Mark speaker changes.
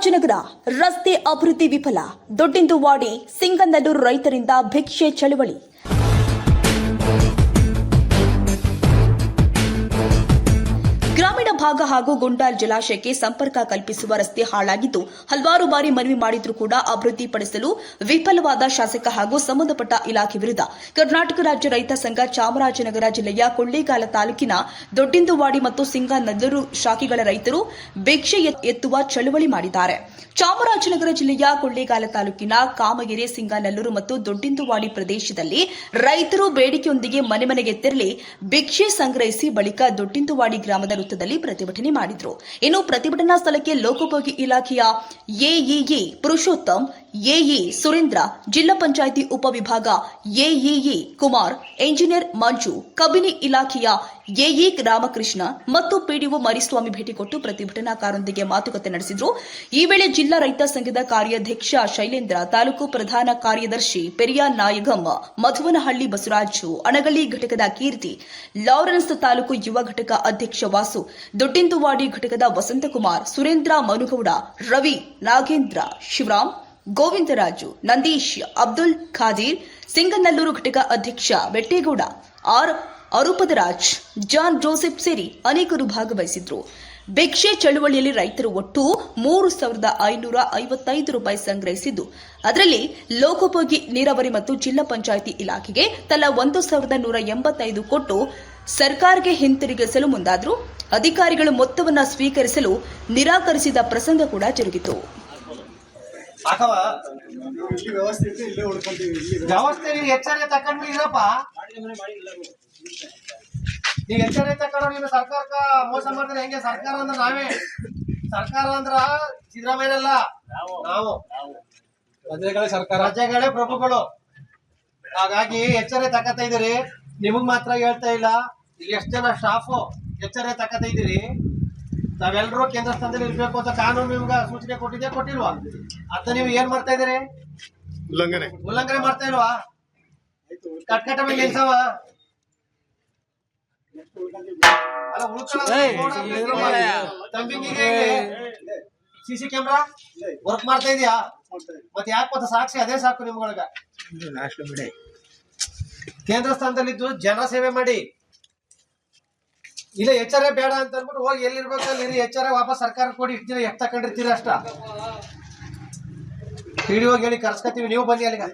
Speaker 1: ಚಾಮರಾಜನಗರ ರಸ್ತೆ ಅಭಿವೃದ್ಧಿ ವಿಫಲ. ದೊಡ್ಡಿಂದುವಾಡಿ ಸಿಂಗನಲ್ಲೂರು ರೈತರಿಂದ ಭಿಕ್ಷೆ ಚಳವಳಿ. ಭಾಗ ಹಾಗೂ ಗುಂಡಾಲ್ ಜಲಾಶಯಕ್ಕೆ ಸಂಪರ್ಕ ಕಲ್ಪಿಸುವ ರಸ್ತೆ ಹಾಳಾಗಿದ್ದು, ಹಲವಾರು ಬಾರಿ ಮನವಿ ಮಾಡಿದ್ರೂ ಕೂಡ ಅಭಿವೃದ್ಧಿಪಡಿಸಲು ವಿಫಲವಾದ ಶಾಸಕ ಹಾಗೂ ಸಂಬಂಧಪಟ್ಟ ಇಲಾಖೆ ವಿರುದ್ಧ ಕರ್ನಾಟಕ ರಾಜ್ಯ ರೈತ ಸಂಘ ಚಾಮರಾಜನಗರ ಜಿಲ್ಲೆಯ ಕೊಳ್ಳೇಗಾಲ ತಾಲೂಕಿನ ದೊಡ್ಡಿಂದುವಾಡಿ ಮತ್ತು ಸಿಂಗನಲ್ಲೂರು ಶಾಖೆಗಳ ರೈತರು ಭಿಕ್ಷೆ ಎತ್- ಎತ್ತುವ ಚಳುವಳಿ ಮಾಡಿದ್ದಾರೆ. ಚಾಮರಾಜನಗರ ಜಿಲ್ಲೆಯ ಕೊಳ್ಳೇಗಾಲ ತಾಲೂಕಿನ ಕಾಮಗೆರೆ, ಸಿಂಗನಲ್ಲೂರು ಮತ್ತು ದೊಡ್ಡಿಂದುವಾಡಿ ಪ್ರದೇಶದಲ್ಲಿ ರೈತರು ಬೇಡಿಕೆಯೊಂದಿಗೆ ಮನೆ ಮನೆಗೆ ತೆರಳಿ ಭಿಕ್ಷೆ ಸಂಗ್ರಹಿಸಿ ಬಳಿಕ ದೊಡ್ಡಿಂದುವಾಡಿ ಗ್ರಾಮದ ವೃತ್ತದಲ್ಲಿ ಪ್ರತಿಭಟನೆ ಮಾಡಿದ್ರು. ಇನ್ನು ಪ್ರತಿಭಟನಾ ಸ್ಥಳಕ್ಕೆ ಲೋಕೋಪಯೋಗಿ ಇಲಾಖೆಯ ಎಇಇ ಪುರುಷೋತ್ತಮ್ ಎಇ ಸುರೇಂದ್ರ ಜಿಲ್ಲಾ ಪಂಚಾಯಿತಿ ಉಪವಿಭಾಗ ಎಇಇ ಕುಮಾರ್, ಎಂಜಿನಿಯರ್ ಮಂಜು, ಕಬಿನಿ ಇಲಾಖೆಯ ಎಇ ರಾಮಕೃಷ್ಣ ಮತ್ತು ಪಿಡಿಒ ಮರಿಸ್ವಾಮಿ ಭೇಟಿ ಕೊಟ್ಟು ಪ್ರತಿಭಟನಾಕಾರರೊಂದಿಗೆ ಮಾತುಕತೆ ನಡೆಸಿದರು. ಈ ವೇಳೆ ಜಿಲ್ಲಾ ರೈತ ಸಂಘದ ಕಾರ್ಯಾಧ್ಯಕ್ಷ ಶೈಲೇಂದ್ರ, ತಾಲೂಕು ಪ್ರಧಾನ ಕಾರ್ಯದರ್ಶಿ ಪೆರಿಯಾ ನಾಯಗಮ್ಮ ಮಧುವನಹಳ್ಳಿ ಬಸವರಾಜು, ಅಣಗಳ್ಳಿ ಘಟಕದ ಕೀರ್ತಿ, ಲಾರೆನ್ಸ್ ತಾಲೂಕು ಯುವ ಘಟಕ ಅಧ್ಯಕ್ಷ ವಾಸು, ದೊಡ್ಡಿಂದುವಾಡಿ ಘಟಕದ ವಸಂತಕುಮಾರ್, ಸುರೇಂದ್ರ ಮನುಗೌಡ, ರವಿ ನಾಗೇಂದ್ರ, ಶಿವರಾಮ್ ಗೋವಿಂದರಾಜು, ನಂದೀಶ್, ಅಬ್ದುಲ್ ಖಾದೀರ್, ಸಿಂಗನಲ್ಲೂರು ಘಟಕ ಅಧ್ಯಕ್ಷ Bettegowda, R Arupadaraj, John Joseph ಸೇರಿ ಅನೇಕರು ಭಾಗವಹಿಸಿದ್ರು. ಭಿಕ್ಷೆ ಚಳುವಳಿಯಲ್ಲಿ ರೈತರು ಒಟ್ಟು ಮೂರು ಸಾವಿರದ ಐನೂರ ಐವತ್ತೈದು ರೂಪಾಯಿ ಸಂಗ್ರಹಿಸಿದ್ದು. ಅದರಲ್ಲಿ ಲೋಕೋಪಯೋಗಿ ನೀರಾವರಿ ಮತ್ತು ಜಿಲ್ಲಾ ಪಂಚಾಯಿತಿ ಇಲಾಖೆಗೆ ತಲಾ ಒಂದು ಸಾವಿರದ ನೂರ ಎಂಬತ್ತೈದು ಕೊಟ್ಟು ಸರ್ಕಾರಕ್ಕೆ ಹಿಂತಿರುಗಿಸಲು ಮುಂದಾದ್ರು. ಅಧಿಕಾರಿಗಳು ಮೊತ್ತವನ್ನು ಸ್ವೀಕರಿಸಲು ನಿರಾಕರಿಸಿದ ಪ್ರಸಂಗ ಕೂಡ ಜರುಗಿತು.
Speaker 2: ಸಾಕವ
Speaker 3: ಇಲ್ಲಿ ವ್ಯವಸ್ಥೆ ಇತ್ತು ಇಲ್ಲೇ ಉಳ್ಕೊಂತೀವಿ. ಇಲ್ಲಿ
Speaker 2: ವ್ಯವಸ್ಥೆ ನೀವು ಎಚ್ಚರಿಕೆ ತಕೊಂಡ್ರಿ ಇರಪ್ಪ ನೀವು ಎಚ್ಚರಿಕೆ ತಕೊಂಡ್ರೆ ನೀವು ಸರ್ಕಾರಕ್ಕ ಮೋಸ ಮಾಡಿದ್ರೆ ಹೆಂಗೆ ಸರ್ಕಾರ ಅಂದ್ರೆ ನಾವೇ? ಸರ್ಕಾರ ಅಂದ್ರ ಸಿದ್ದರಾಮಯ್ಯ ಅಲ್ಲ ನಾವು.
Speaker 3: ಪ್ರಜೆಗಳೇ ಸರ್ಕಾರ.
Speaker 2: ಪ್ರಜೆಗಳೇ ಪ್ರಭುಗಳು. ಹಾಗಾಗಿ ಎಚ್ಚರಿಕೆ ತಕತಾ ಇದೀರಿ ನಿಮಗ್ ಮಾತ್ರ ಹೇಳ್ತಾ ಇಲ್ಲ. ಇಲ್ಲಿ ಎಷ್ಟು ಜನ ಸ್ಟಾಫು ಎಚ್ಚರ ತಕತಾ ಇದೀರಿ ನಾವೆಲ್ಲರೂ ಕೇಂದ್ರ ಸ್ಥಾನದಲ್ಲಿ ಇರಬೇಕು ಅಂತ ಕಾನೂನು ನಿಮ್ಗೆ ಸೂಚನೆ ಕೊಟ್ಟಿದೆ ಕೊಟ್ಟಿಲ್ವಾ? ಅಂತ ನೀವು ಏನ್ ಮಾಡ್ತಾ ಇದ್ದೀರಿ?
Speaker 3: ಉಲ್ಲಂಘನೆ.
Speaker 2: ಉಲ್ಲಂಘನೆ ಮಾಡ್ತಾ ಇಲ್ವಾ? ಕಟ್ಕಟ ಕಟ್ಟ ಮೇಲೆ ನಿಲ್ಸವ ಅಲ್ಲ ತಂಬಿಂಗಿಗೆ ಸಿ ಸಿ ಕ್ಯಾಮ್ರಾ? ವರ್ಕ್ ಮಾಡ್ತಾ ಇದೀಯಾ? ಮತ್ತೆ ಯಾಕೆ ಮತ್ತೆ ಸಾಕ್ಷಿ ಅದೇ ಸಾಕು ನಿಮ್ಗೊಳಗ ಕೇಂದ್ರ ಸ್ಥಾನದಲ್ಲಿದ್ದು ಜನ ಸೇವೆ ಮಾಡಿ. ಇಲ್ಲ ಎಚ್ಚರ ಬೇಡ ಅಂತ ಅಂದ್ಬಿಟ್ಟು ಹೋಗಿ ಎಲ್ಲಿರ್ಬೇಕು ಅಲ್ಲಿ ಎಚ್ಚರ ವಾಪಸ್ ಸರ್ಕಾರ ಕೊಡಿ ಇಷ್ಟು ದಿನ ತಕೊಂಡಿರ್ತೀರ ಅಷ್ಟ. ಪಿಡಿಒ ಹೇಳಿ ಕರ್ಸ್ಕೊತೀವಿ, ನೀವು ಬನ್ನಿ ಅಲ್ಲಿಗ.